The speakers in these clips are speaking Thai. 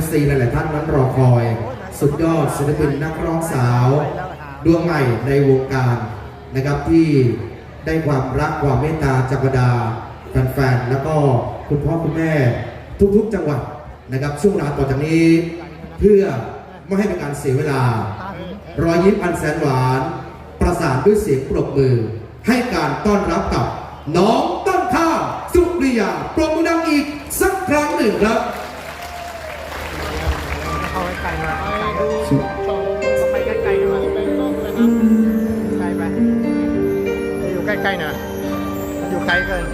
FC หลายๆท่านนั้นรอคอย สุดยอดศิลปินนักร้องสาวดวงใหม่ในวงการนะครับที่ได้ความรักความเมตตาจากบรรดาแฟนๆแล้วก็คุณพ่อคุณแม่ทุกๆ จังหวัดนะครับช่วงเวลาต่อจากนี้ เพื่อไม่ให้เป็นการเสียเวลารอยยิ้มอันแสนหวาน ประสานด้วยเสียงปรบมือ ให้การต้อนรับกับน้องต้นข้าวสุริยาปรบมือดังอีกสักครั้งหนึ่งครับ เข้าใกล้ๆมาเข้าไปใกลๆหน่อยไกลไปอยู่ใกล้ๆนะอยู่ไกลเกิน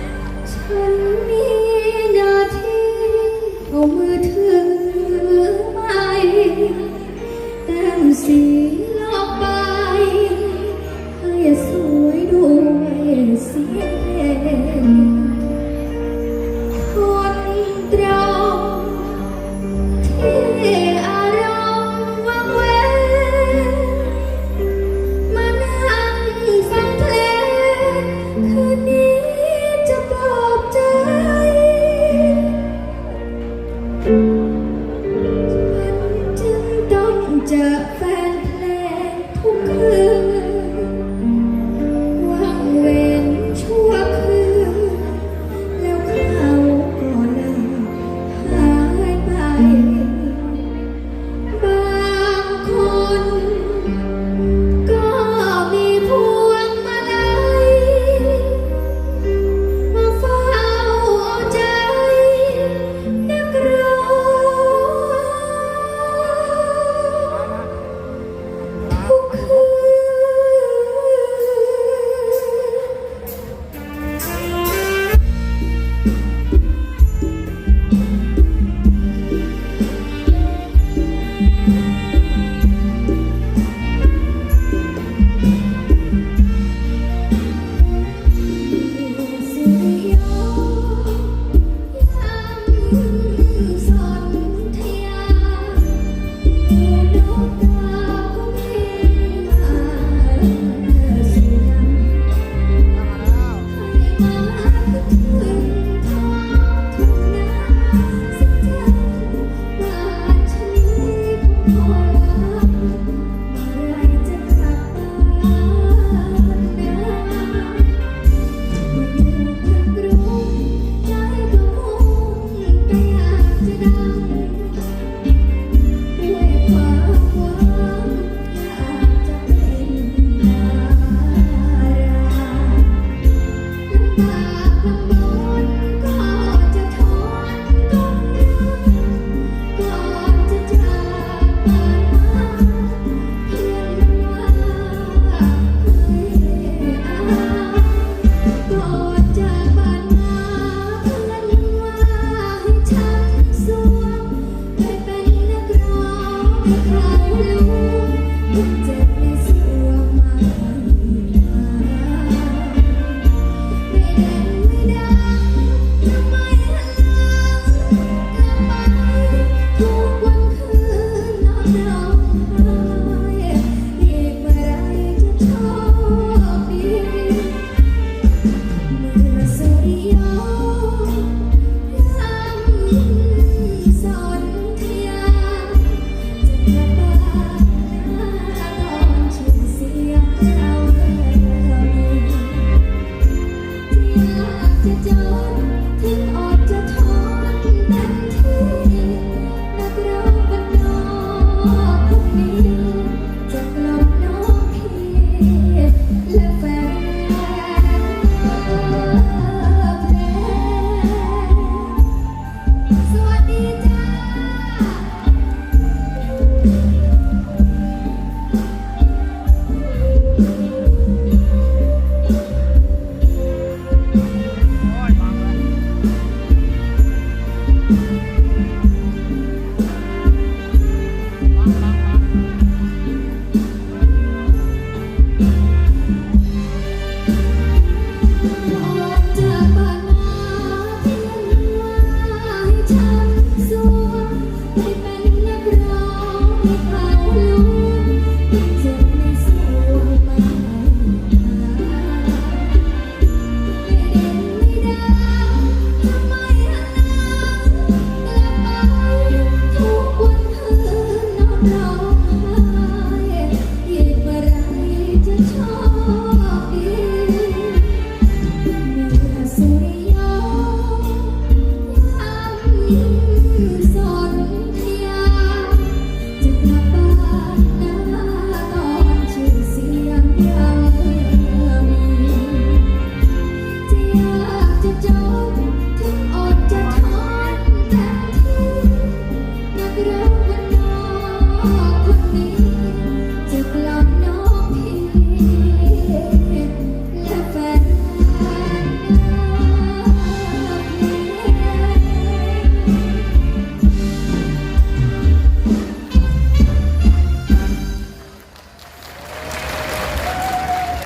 เขารู้เจ็บในสวงมา